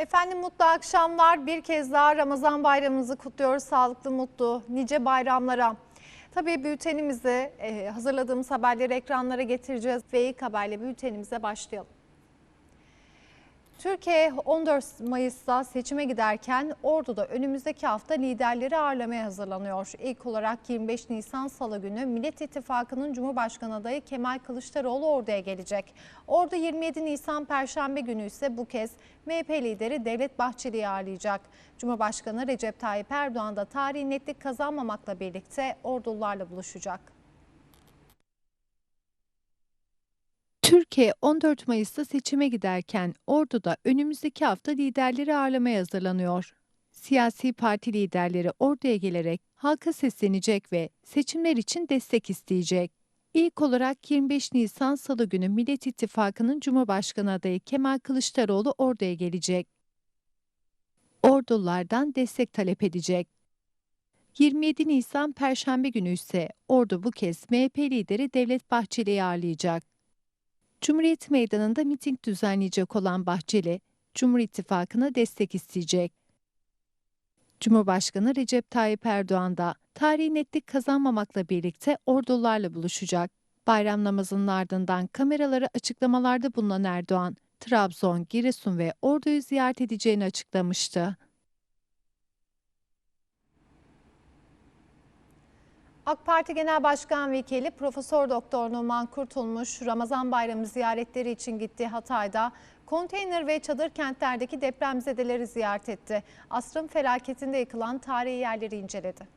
Efendim mutlu akşamlar. Bir kez daha Ramazan bayramımızı kutluyoruz. Sağlıklı, mutlu, nice bayramlara. Tabii bültenimizi e, hazırladığımız haberleri ekranlara getireceğiz ve ilk haberle bültenimize başlayalım. Türkiye 14 Mayıs'ta seçime giderken Ordu'da önümüzdeki hafta liderleri ağırlamaya hazırlanıyor. İlk olarak 25 Nisan Salı günü Millet İttifakı'nın Cumhurbaşkanı adayı Kemal Kılıçdaroğlu Ordu'ya gelecek. Ordu 27 Nisan Perşembe günü ise bu kez MHP lideri Devlet Bahçeli'yi ağırlayacak. Cumhurbaşkanı Recep Tayyip Erdoğan da tarihi netlik kazanmamakla birlikte Ordulularla buluşacak. Türkiye 14 Mayıs'ta seçime giderken Ordu'da önümüzdeki hafta liderleri ağırlamaya hazırlanıyor. Siyasi parti liderleri Ordu'ya gelerek halka seslenecek ve seçimler için destek isteyecek. İlk olarak 25 Nisan Salı günü Millet İttifakı'nın Cumhurbaşkanı adayı Kemal Kılıçdaroğlu Ordu'ya gelecek. Ordulardan destek talep edecek. 27 Nisan Perşembe günü ise Ordu bu kez MHP lideri Devlet Bahçeli'yi ağırlayacak. Cumhuriyet Meydanı'nda miting düzenleyecek olan Bahçeli, Cumhur İttifakı'na destek isteyecek. Cumhurbaşkanı Recep Tayyip Erdoğan da tarihi netlik kazanmamakla birlikte ordularla buluşacak. Bayram namazının ardından kameralara açıklamalarda bulunan Erdoğan, Trabzon, Giresun ve Ordu'yu ziyaret edeceğini açıklamıştı. AK Parti Genel Başkan Vekili Profesör Doktor Numan Kurtulmuş Ramazan Bayramı ziyaretleri için gittiği Hatay'da konteyner ve çadır kentlerdeki depremzedeleri ziyaret etti. Asrın felaketinde yıkılan tarihi yerleri inceledi.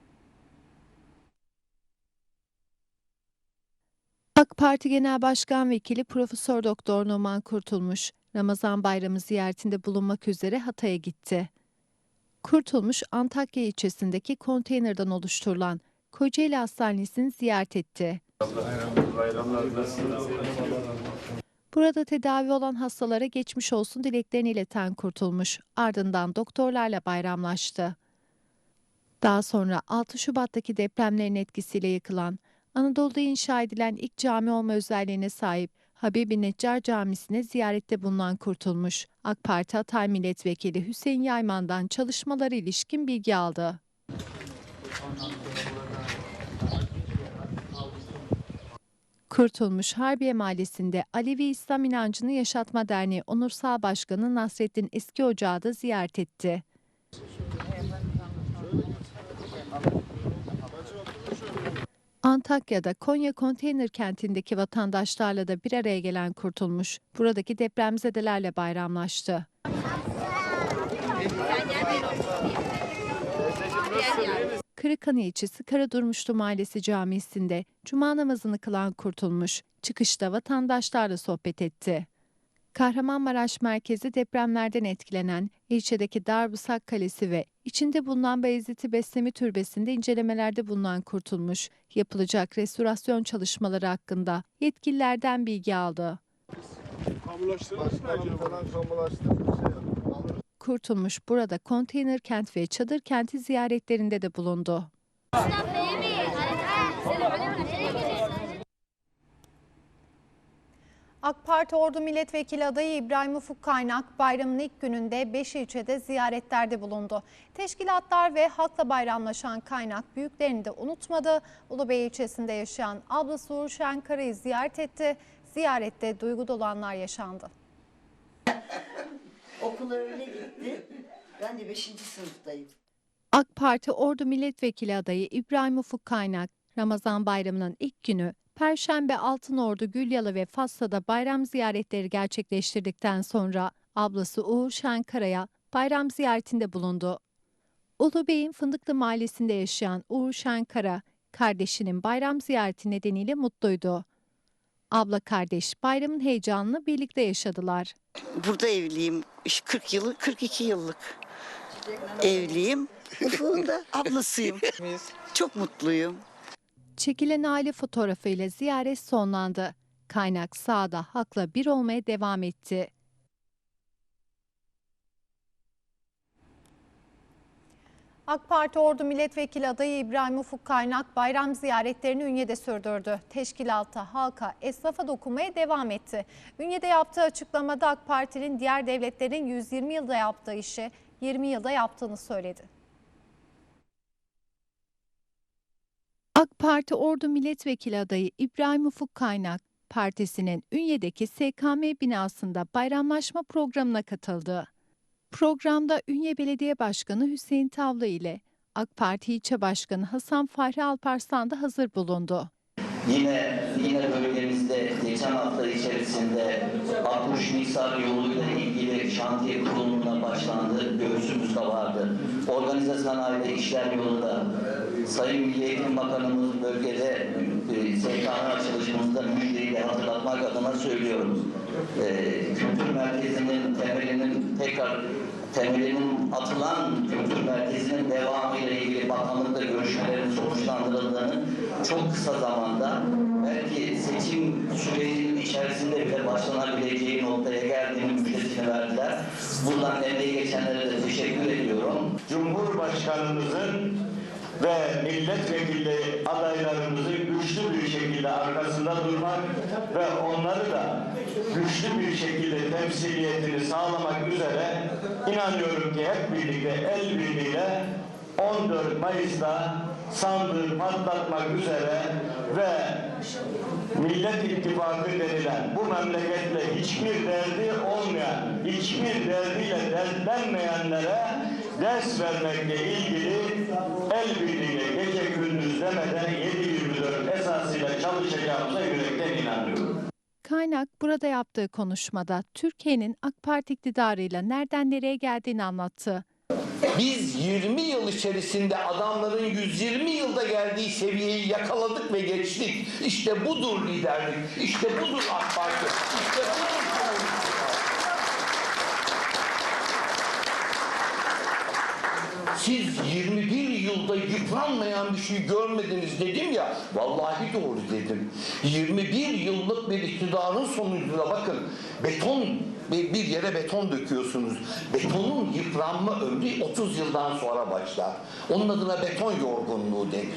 AK Parti Genel Başkan Vekili Profesör Doktor Numan Kurtulmuş Ramazan Bayramı ziyaretinde bulunmak üzere Hatay'a gitti. Kurtulmuş Antakya ilçesindeki konteynerden oluşturulan Kocaeli Hastanesi'ni ziyaret etti. Burada tedavi olan hastalara geçmiş olsun dileklerini ileten Kurtulmuş, ardından doktorlarla bayramlaştı. Daha sonra 6 Şubat'taki depremlerin etkisiyle yıkılan, Anadolu'da inşa edilen ilk cami olma özelliğine sahip Habibi Neccar Camisi'ne ziyarette bulunan Kurtulmuş, AK Parti Hatay Milletvekili Hüseyin Yayman'dan çalışmaları ilişkin bilgi aldı. Kurtulmuş Harbiye Mahallesi'nde Alevi İslam İnancını Yaşatma Derneği Onursal Başkanı Nasrettin Eski Ocağı da ziyaret etti. Antakya'da Konya Konteyner Kenti'ndeki vatandaşlarla da bir araya gelen Kurtulmuş, buradaki depremzedelerle bayramlaştı. Kırıkhan ilçesi Karadurmuşlu Mahallesi Camisi'nde cuma namazını kılan Kurtulmuş, çıkışta vatandaşlarla sohbet etti. Kahramanmaraş merkezi depremlerden etkilenen ilçedeki Darbusak Kalesi ve içinde bulunan Beyazıt Beslemi Türbesi'nde incelemelerde bulunan Kurtulmuş, yapılacak restorasyon çalışmaları hakkında yetkililerden bilgi aldı. Kamulaştırılmış mı acaba? Kurtulmuş burada konteyner kent ve çadır kenti ziyaretlerinde de bulundu. AK Parti Ordu Milletvekili adayı İbrahim Ufuk Kaynak bayramın ilk gününde 5 ilçede ziyaretlerde bulundu. Teşkilatlar ve halkla bayramlaşan Kaynak büyüklerini de unutmadı. Ulubey ilçesinde yaşayan ablası Uğur Şenkara'yı ziyaret etti. Ziyarette duygu dolanlar yaşandı. Okula öyle gitti. Ben de 5. sınıftayım. AK Parti Ordu Milletvekili adayı İbrahim Ufuk Kaynak, Ramazan bayramının ilk günü Perşembe Altınordu, Gülyalı ve Fassa'da bayram ziyaretleri gerçekleştirdikten sonra ablası Uğur Şenkara'ya bayram ziyaretinde bulundu. Ulubey'in Fındıklı Mahallesi'nde yaşayan Uğur Şenkara, kardeşinin bayram ziyareti nedeniyle mutluydu. Abla kardeş bayramın heyecanını birlikte yaşadılar. Burada evliyim. İş 40 yılı 42 yıllık. Evliyim. Ufuk'un ablasıyım. Çok mutluyum. Çekilen aile fotoğrafıyla ziyaret sonlandı. Kaynak sahada hakla bir olmaya devam etti. AK Parti Ordu Milletvekili adayı İbrahim Ufuk Kaynak bayram ziyaretlerini Ünye'de sürdürdü. Teşkilata, halka, esnafa dokunmaya devam etti. Ünye'de yaptığı açıklamada AK Parti'nin diğer devletlerin 120 yılda yaptığı işi 20 yılda yaptığını söyledi. AK Parti Ordu Milletvekili adayı İbrahim Ufuk Kaynak, partisinin Ünye'deki SKM binasında bayramlaşma programına katıldı. Programda Ünye Belediye Başkanı Hüseyin Tavla ile AK Parti İlçe Başkanı Hasan Fahri Alparslan da hazır bulundu. Yine yine bölgemizde geçen hafta içerisinde Akkuş Nisar yoluyla ilgili şantiye kurulumuna başlandı. Göğsümüz de vardı. Organize sanayide işler yolunda. Sayın Milli Eğitim Bakanımız bölgede e, SKM açılışımızda müjdeyi de hatırlatmak adına söylüyorum. E, kültür merkezinin temelinin tekrar temelinin atılan kültür merkezinin devamı ile ilgili bakanlıkla görüşmelerin sonuçlandırıldığını çok kısa zamanda belki seçim sürecinin içerisinde bile başlanabileceği noktaya geldiğini müjdesini verdiler. Buradan emeği geçenlere de teşekkür ediyorum. Cumhurbaşkanımızın ve milletvekili adaylarımızın güçlü bir şekilde arkasında durmak ve onları da güçlü bir şekilde temsiliyetini sağlamak üzere inanıyorum ki hep birlikte el birliğiyle 14 Mayıs'ta sandığı patlatmak üzere ve Millet İttifakı denilen bu memleketle hiçbir derdi olmayan, hiçbir derdiyle dertlenmeyenlere ders vermekle ilgili el birliğiyle gece gündüz demeden 7-24 esasıyla çalışacağımıza yürekten inanıyorum. Kaynak burada yaptığı konuşmada Türkiye'nin AK Parti iktidarıyla nereden nereye geldiğini anlattı. Biz 20 yıl içerisinde adamların 120 yılda geldiği seviyeyi yakaladık ve geçtik. İşte budur liderlik, işte budur AK Parti, işte budur Komünist Parti. Siz 21 yılda yıpranmayan bir şey görmediniz dedim ya. Vallahi doğru dedim. 21 yıllık bir iktidarın sonucunda bakın beton bir yere beton döküyorsunuz. Betonun yıpranma ömrü 30 yıldan sonra başlar. Onun adına beton yorgunluğu denir.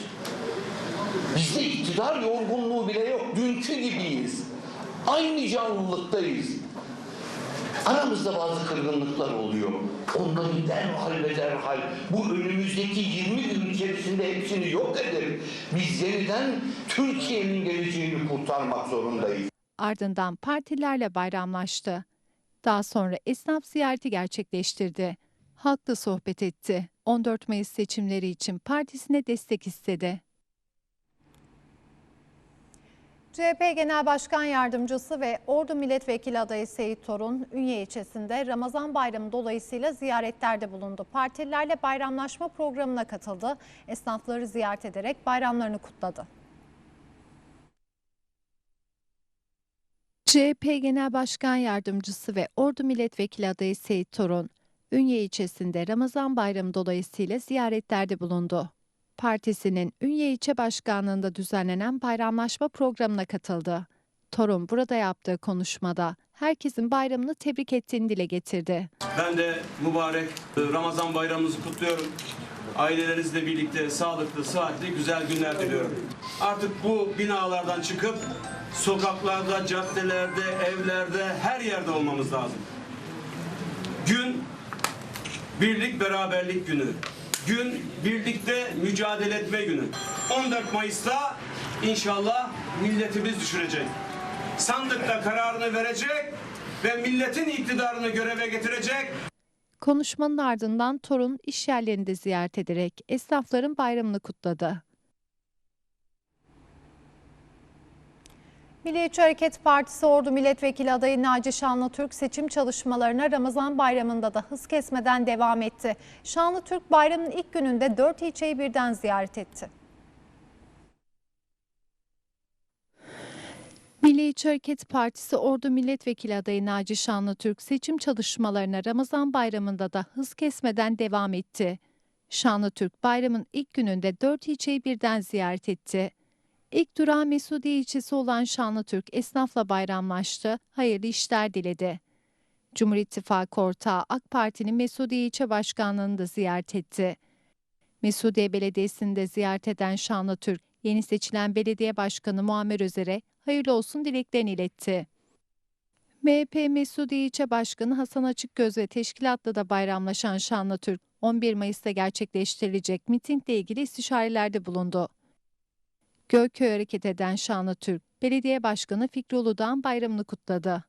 Bizde iktidar yorgunluğu bile yok. Dünkü gibiyiz. Aynı canlılıktayız. Aramızda bazı kırgınlıklar oluyor. Onları derhal ve derhal bu önümüzdeki 20 gün içerisinde hepsini yok edip biz yeniden Türkiye'nin geleceğini kurtarmak zorundayız. Ardından partilerle bayramlaştı. Daha sonra esnaf ziyareti gerçekleştirdi. Halkla sohbet etti. 14 Mayıs seçimleri için partisine destek istedi. CHP Genel Başkan Yardımcısı ve Ordu Milletvekili adayı Seyit Torun, Ünye ilçesinde Ramazan Bayramı dolayısıyla ziyaretlerde bulundu. Partililerle bayramlaşma programına katıldı. Esnafları ziyaret ederek bayramlarını kutladı. CHP Genel Başkan Yardımcısı ve Ordu Milletvekili adayı Seyit Torun, Ünye ilçesinde Ramazan Bayramı dolayısıyla ziyaretlerde bulundu. Partisinin Ünye ilçe başkanlığında düzenlenen bayramlaşma programına katıldı. Torun burada yaptığı konuşmada herkesin bayramını tebrik ettiğini dile getirdi. Ben de mübarek Ramazan bayramınızı kutluyorum. Ailelerinizle birlikte sağlıklı, sıhhatli, güzel günler diliyorum. Artık bu binalardan çıkıp sokaklarda, caddelerde, evlerde, her yerde olmamız lazım. Gün birlik beraberlik günü. Gün birlikte mücadele etme günü. 14 Mayıs'ta inşallah milletimiz düşürecek. Sandıkta kararını verecek ve milletin iktidarını göreve getirecek. Konuşmanın ardından Torun iş yerlerini ziyaret ederek esnafların bayramını kutladı. Milliyetçi Hareket Partisi Ordu Milletvekili adayı Naci Şanlıtürk seçim çalışmalarına Ramazan Bayramı'nda da hız kesmeden devam etti. Şanlıtürk bayramın ilk gününde 4 ilçeyi birden ziyaret etti. Milliyetçi Hareket Partisi Ordu Milletvekili adayı Naci Şanlıtürk seçim çalışmalarına Ramazan Bayramı'nda da hız kesmeden devam etti. Şanlıtürk bayramın ilk gününde 4 ilçeyi birden ziyaret etti. İlk durağı Mesudiye ilçesi olan Şanlıtürk esnafla bayramlaştı, hayırlı işler diledi. Cumhur İttifakı ortağı AK Parti'nin Mesudiye ilçe başkanlığını da ziyaret etti. Mesudiye Belediyesi'ni de ziyaret eden Şanlı Türk, yeni seçilen belediye başkanı Muammer Özer'e hayırlı olsun dileklerini iletti. MHP Mesudiye İlçe Başkanı Hasan Açıkgöz ve teşkilatla da bayramlaşan Şanlı Türk, 11 Mayıs'ta gerçekleştirilecek mitingle ilgili istişarelerde bulundu. Gölköy hareket eden Şanlı Türk, Belediye Başkanı Fikri Uludağ'ın bayramını kutladı.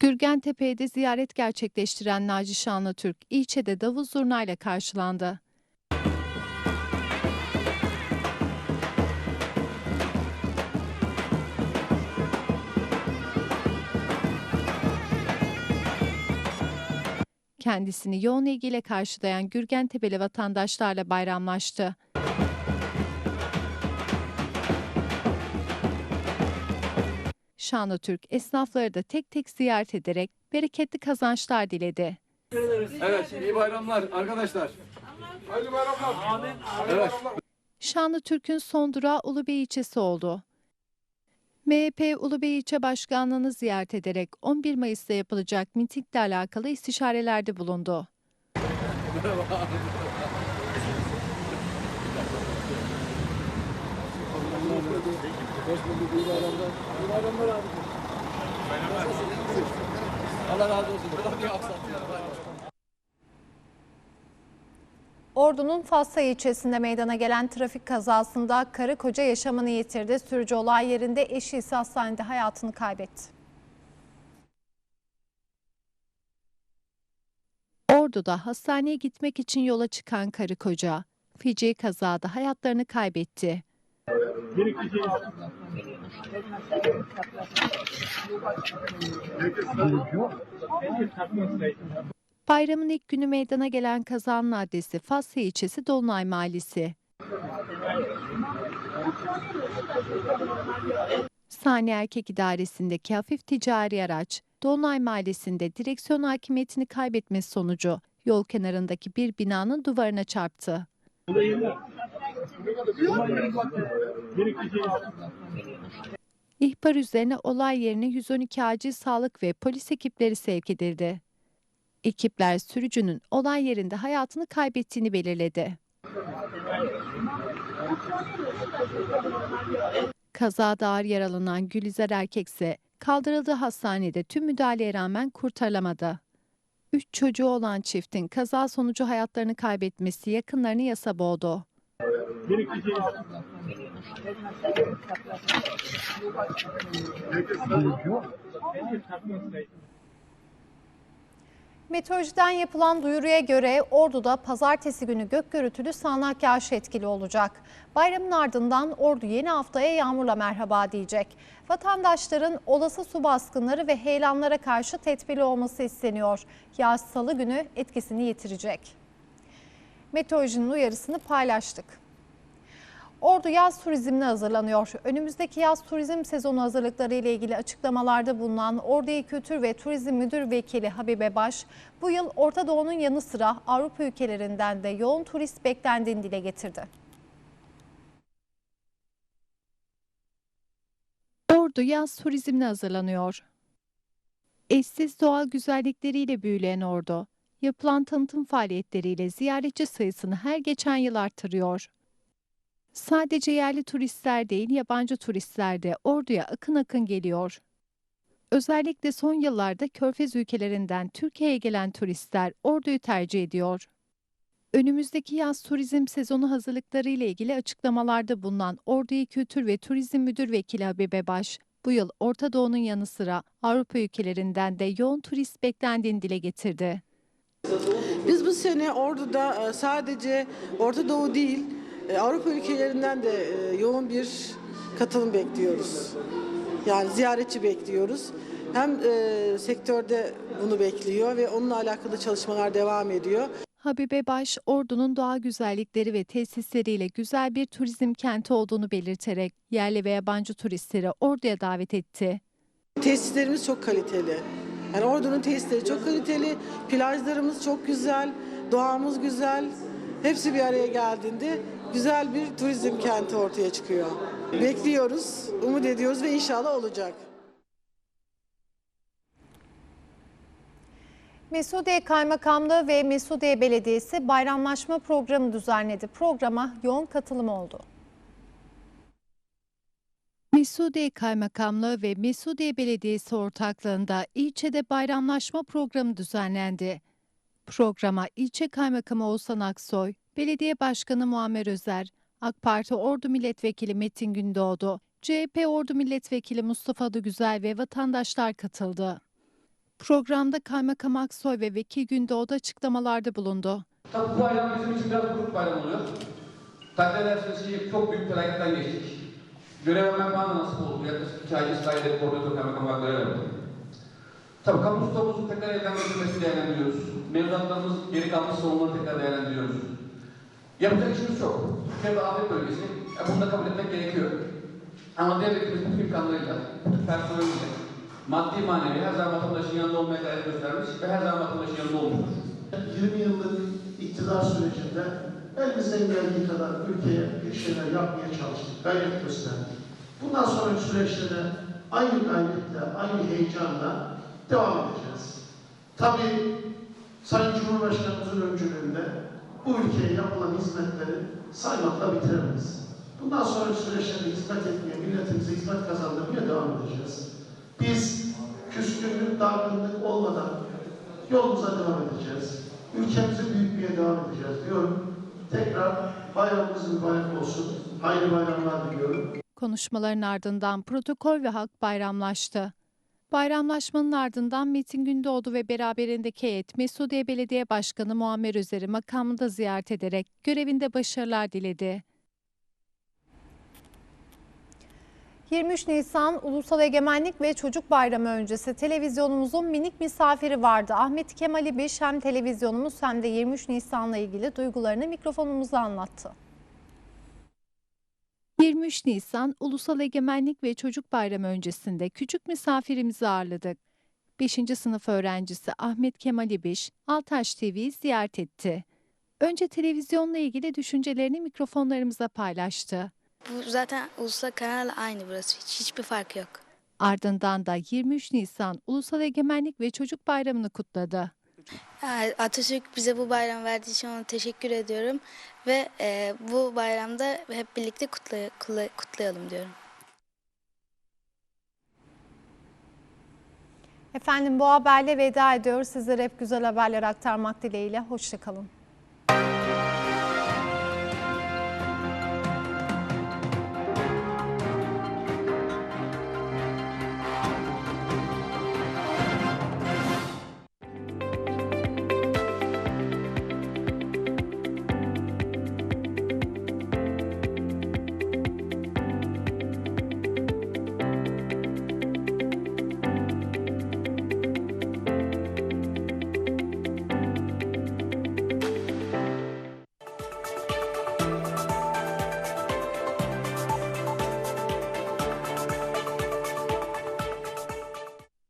Gürgentepe'de ziyaret gerçekleştiren Naci Şanlı Türk, ilçede davul zurnayla karşılandı. Kendisini yoğun ilgiyle karşılayan Gürgentepe'li vatandaşlarla bayramlaştı. Şanlı Türk esnafları da tek tek ziyaret ederek bereketli kazançlar diledi. Evet, iyi bayramlar arkadaşlar. Hayırlı bayramlar. Evet. Şanlı Türk'ün son durağı Ulubey ilçesi oldu. MHP Ulubey ilçe başkanlığını ziyaret ederek 11 Mayıs'ta yapılacak mitingle alakalı istişarelerde bulundu. Ordu'nun Fatsa ilçesinde meydana gelen trafik kazasında karı koca yaşamını yitirdi. Sürücü olay yerinde eşi ise hastanede hayatını kaybetti. Ordu'da hastaneye gitmek için yola çıkan karı koca, feci kazada hayatlarını kaybetti. Bayramın ilk günü meydana gelen kazanın adresi Fasya ilçesi Dolunay Mahallesi. Saniye Erkek İdaresi'ndeki hafif ticari araç, Dolunay Mahallesi'nde direksiyon hakimiyetini kaybetmesi sonucu yol kenarındaki bir binanın duvarına çarptı. İhbar üzerine olay yerine 112 acil sağlık ve polis ekipleri sevk edildi. Ekipler sürücünün olay yerinde hayatını kaybettiğini belirledi. Kazada ağır yaralanan Gülizar Erkek ise kaldırıldığı hastanede tüm müdahaleye rağmen kurtarılamadı. Üç çocuğu olan çiftin kaza sonucu hayatlarını kaybetmesi yakınlarını yasa boğdu. Meteorolojiden yapılan duyuruya göre Ordu'da pazartesi günü gök gürültülü sağanak yağış etkili olacak. Bayramın ardından Ordu yeni haftaya yağmurla merhaba diyecek. Vatandaşların olası su baskınları ve heyelanlara karşı tedbirli olması isteniyor. Yağış salı günü etkisini yitirecek. Meteorolojinin uyarısını paylaştık. Ordu yaz turizmine hazırlanıyor. Önümüzdeki yaz turizm sezonu hazırlıkları ile ilgili açıklamalarda bulunan Ordu Kültür ve Turizm Müdür Vekili Habibe Baş, bu yıl Orta Doğu'nun yanı sıra Avrupa ülkelerinden de yoğun turist beklendiğini dile getirdi. Ordu yaz turizmine hazırlanıyor. Eşsiz doğal güzellikleriyle büyüleyen Ordu, yapılan tanıtım faaliyetleriyle ziyaretçi sayısını her geçen yıl artırıyor. Sadece yerli turistler değil, yabancı turistler de Ordu'ya akın akın geliyor. Özellikle son yıllarda Körfez ülkelerinden Türkiye'ye gelen turistler Ordu'yu tercih ediyor. Önümüzdeki yaz turizm sezonu hazırlıkları ile ilgili açıklamalarda bulunan Ordu İl Kültür ve Turizm Müdür Vekili Habibe Baş, bu yıl Orta Doğu'nun yanı sıra Avrupa ülkelerinden de yoğun turist beklendiğini dile getirdi. Biz bu sene Ordu'da e, sadece Orta Doğu değil, Avrupa ülkelerinden de e, yoğun bir katılım bekliyoruz. Yani ziyaretçi bekliyoruz. Hem e, sektörde bunu bekliyor ve onunla alakalı çalışmalar devam ediyor. Habibe Baş, Ordu'nun doğal güzellikleri ve tesisleriyle güzel bir turizm kenti olduğunu belirterek yerli ve yabancı turistleri Ordu'ya davet etti. Tesislerimiz çok kaliteli. Yani Ordu'nun tesisleri çok kaliteli, plajlarımız çok güzel, doğamız güzel. Hepsi bir araya geldiğinde güzel bir turizm kenti ortaya çıkıyor. Bekliyoruz, umut ediyoruz ve inşallah olacak. Mesudiye Kaymakamlığı ve Mesudiye Belediyesi bayramlaşma programı düzenledi. Programa yoğun katılım oldu. Mesudiye Kaymakamlığı ve Mesudiye Belediyesi ortaklığında ilçede bayramlaşma programı düzenlendi. Programa ilçe kaymakamı Oğuzhan Aksoy, Belediye Başkanı Muammer Özer, AK Parti Ordu Milletvekili Metin Gündoğdu, CHP Ordu Milletvekili Mustafa Adıgüzel ve vatandaşlar katıldı. Programda Kaymakam Aksoy ve Vekil Gündoğdu açıklamalarda bulundu. Tabii bu bayram bizim için biraz grup bayram oluyor. Takdir edersiniz çok büyük felaketten geçtik. Görev hemen bana nasip oldu. Yaklaşık iki ay İsrail'de koordinatör kaymakam olarak görev yaptım. Tabii kamu stoğumuzun tekrar geçirmesini değerlendiriyoruz. Mevzuatlarımız geri kalmış sorunları tekrar değerlendiriyoruz. Yapacak işimiz çok. Türkiye'de afet bölgesi. E, bunu da kabul etmek gerekiyor. Ama devletimiz bütün imkanlarıyla, bütün personeliyle, maddi manevi her zaman vatandaşın yanında olmaya gayret göstermiş ve her zaman vatandaşın yanında olmuştur. 20 yıllık iktidar sürecinde elimizden geldiği kadar ülkeye bir şeyler yapmaya çalıştık, gayret gösterdik. Bundan sonraki süreçte de aynı gayretle, aynı heyecanla devam edeceğiz. Tabii Sayın Cumhurbaşkanımızın öncülüğünde bu ülkeye yapılan hizmetleri saymakla bitiremeyiz. Bundan sonraki süreçlerde hizmet etmeye, milletimize hizmet kazandırmaya devam edeceğiz. Biz küskünlük, dargınlık olmadan yolumuza devam edeceğiz. Ülkemizi büyütmeye devam edeceğiz diyorum. Tekrar bayramımız mübarek olsun. Hayırlı bayramlar diliyorum. Konuşmaların ardından protokol ve halk bayramlaştı. Bayramlaşmanın ardından Metin Gündoğdu ve beraberindeki heyet Mesudiye Belediye Başkanı Muammer Özer'i makamında ziyaret ederek görevinde başarılar diledi. 23 Nisan Ulusal Egemenlik ve Çocuk Bayramı öncesi televizyonumuzun minik misafiri vardı. Ahmet Kemal İbiş hem televizyonumuz hem de 23 Nisan'la ilgili duygularını mikrofonumuza anlattı. 23 Nisan Ulusal Egemenlik ve Çocuk Bayramı öncesinde küçük misafirimizi ağırladık. 5. sınıf öğrencisi Ahmet Kemal İbiş, Altaş TV'yi ziyaret etti. Önce televizyonla ilgili düşüncelerini mikrofonlarımıza paylaştı. Bu zaten ulusal kanal aynı burası. Hiç, hiçbir fark yok. Ardından da 23 Nisan Ulusal Egemenlik ve Çocuk Bayramı'nı kutladı. Ha, Atatürk bize bu bayram verdiği için ona teşekkür ediyorum. Ve e, bu bayramda hep birlikte kutla, kutla- kutlayalım diyorum. Efendim bu haberle veda ediyoruz. Sizlere hep güzel haberler aktarmak dileğiyle. Hoşçakalın.